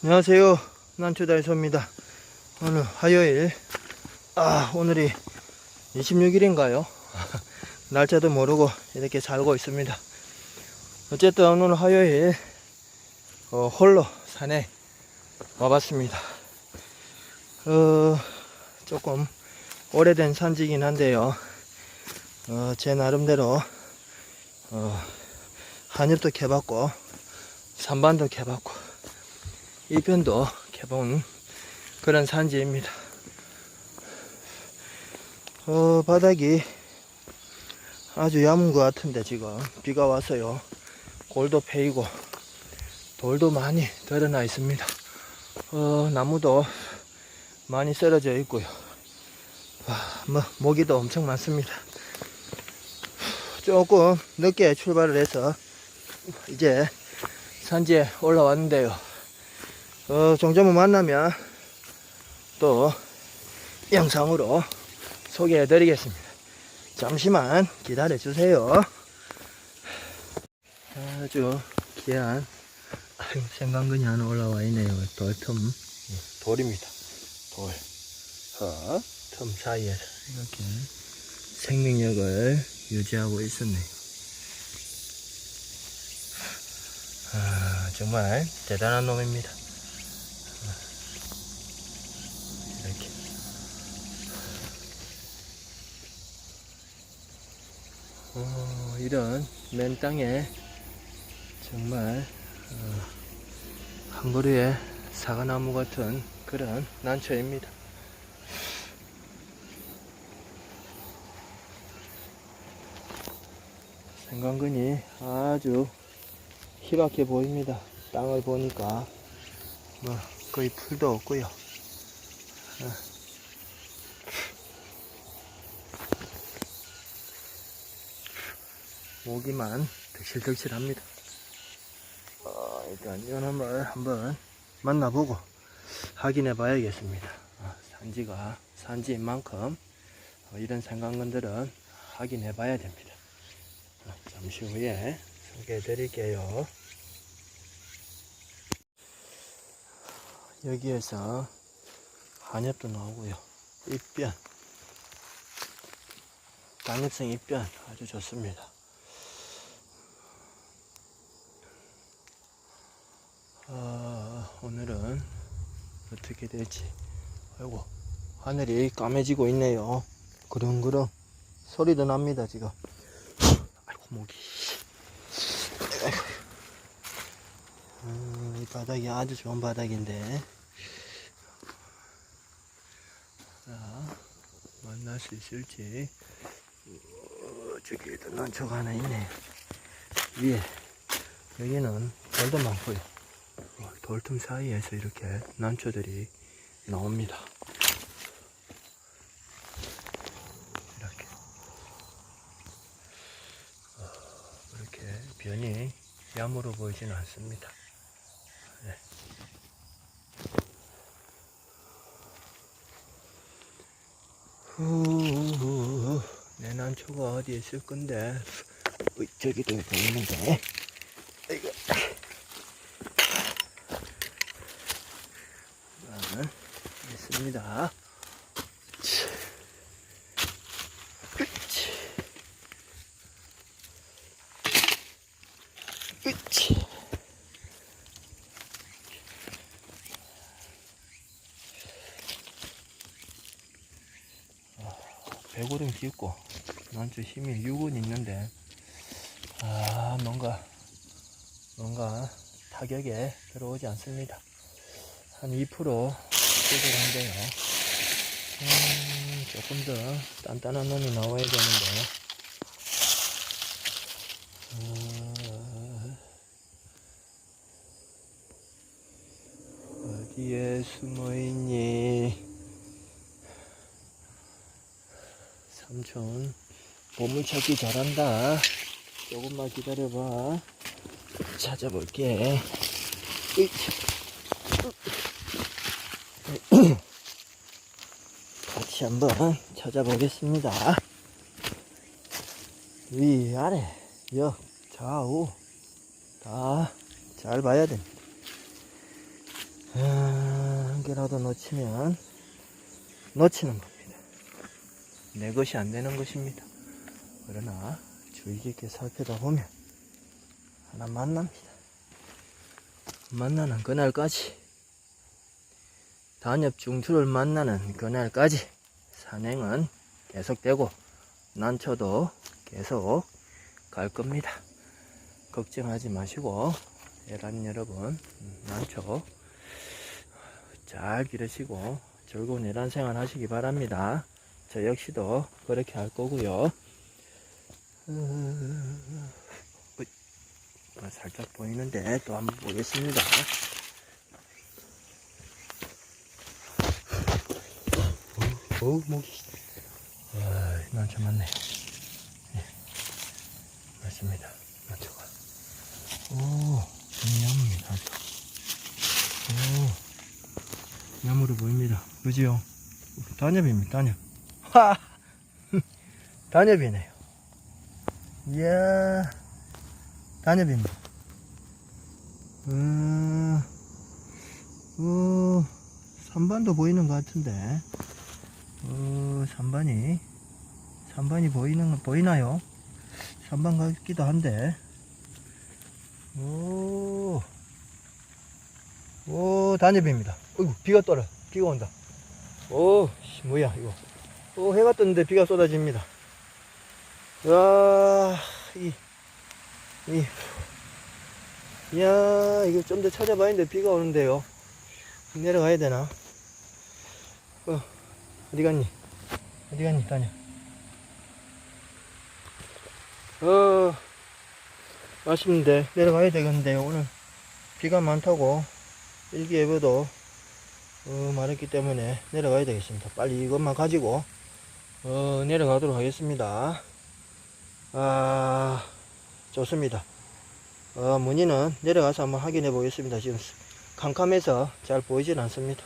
안녕하세요. 난초달소입니다. 오늘 화요일. 아, 오늘이 26일인가요? 날짜도 모르고 이렇게 살고 있습니다. 어쨌든 오늘 화요일, 어, 홀로 산에 와봤습니다. 어, 조금 오래된 산지긴 한데요. 어, 제 나름대로, 어, 한입도 캐봤고, 산반도 캐봤고, 이 편도 개본 그런 산지입니다. 어, 바닥이 아주 야문 것 같은데 지금 비가 와서요. 골도 패이고 돌도 많이 드러나 있습니다. 어, 나무도 많이 쓰러져 있고요. 와, 뭐 모기도 엄청 많습니다. 조금 늦게 출발을 해서 이제 산지에 올라왔는데요. 어, 종점을 만나면 또 영상으로 소개해 드리겠습니다. 잠시만 기다려 주세요. 아주 귀한 생강근이 하나 올라와 있네요. 돌틈 예, 돌입니다. 돌. 어, 틈 사이에서 이렇게 생명력을 유지하고 있었네요. 아, 정말 대단한 놈입니다. 이렇게. 어, 이런 맨 땅에 정말 어, 한 그루의 사과나무 같은 그런 난초입니다. 생강근이 아주 희박해 보입니다. 땅을 보니까 뭐 거의 풀도 없고요. 모기만 득실득실합니다. 어, 일단 이놈을 한번 만나보고 확인해 봐야겠습니다. 어, 산지가 산지인 만큼 어, 이런 생강근들은 확인해 봐야 됩니다. 어, 잠시 후에 소개해 드릴게요. 여기에서 한엽도 나오고요. 입변. 단엽성 입변 아주 좋습니다. 아, 오늘은 어떻게 될지. 아이고, 하늘이 까매지고 있네요. 그릉그릉 소리도 납니다, 지금. 아이고. 아이고. 음, 이 바닥이 아주 좋은 바닥인데. 자, 만날 수 있을지. 어, 저기에도 난초가 하나 있네. 위에. 여기는 돌도 많고요. 어, 돌틈 사이에서 이렇게 난초들이 나옵니다. 이렇게. 어, 이렇게 변이 야무로 보이지는 않습니다. 네. 후, 내 난초가 어디에 있을 건데, 어이, 저기도 보이는데, 이거. 자, 치. 으치. 으치. 배고름 깊고 난좀 힘이 6은 있는데 아 뭔가 뭔가 타격에 들어오지 않습니다. 한 2% 수준인데요. 음, 조금 더 단단한 놈이 나와야 되는데. 어, 어디에 숨어 있니? 삼촌, 보물 찾기 잘한다. 조금만 기다려봐. 찾아볼게. 으이 차. 같이 한번 찾아보겠습니다. 위, 아래, 역, 좌우 다 잘 봐야 됩니다. 아, 한 개라도 놓치면 놓치는 겁니다. 내 것이 안 되는 것입니다. 그러나 주의 깊게 살펴다 보면 하나 만납니다. 만나는 그날까지 단엽 중투를 만나는 그날까지 산행은 계속되고 난초도 계속 갈 겁니다. 걱정하지 마시고 애란 여러분 음, 난초 잘 기르시고 즐거운 애란 생활 하시기 바랍니다. 저 역시도 그렇게 할 거고요. 어, 어, 살짝 보이는데 또 한번 보겠습니다. 어우, 목이. 아, 난초 많네. 예. 맞습니다. 난초가. 오, 정리합니다. 오, 나무로 보입니다. 그지요? 단엽입니다, 단엽. 하! 단엽이네요. 이야, 단엽입니다. 음, 어, 선반도 보이는 것 같은데. 어, 3번이 3번이 보이는 거 보이나요? 3번 같기도 한데. 오, 오 단엽입니다. 어이구 비가 떨어 비가 온다. 오 씨, 뭐야 이거. 오 해가 떴는데 비가 쏟아집니다. 와이 이, 이야 이거 좀 더 찾아봐야 하는데 비가 오는데요. 내려가야 되나? 어. 어디 갔니? 어디 갔니, 다녀? 어, 아쉽는데, 내려가야 되겠는데, 오늘 비가 많다고 일기예보도 어, 말했기 때문에 내려가야 되겠습니다. 빨리 이것만 가지고, 어, 내려가도록 하겠습니다. 아, 좋습니다. 어, 문의는 내려가서 한번 확인해 보겠습니다. 지금 캄캄해서 잘 보이진 않습니다.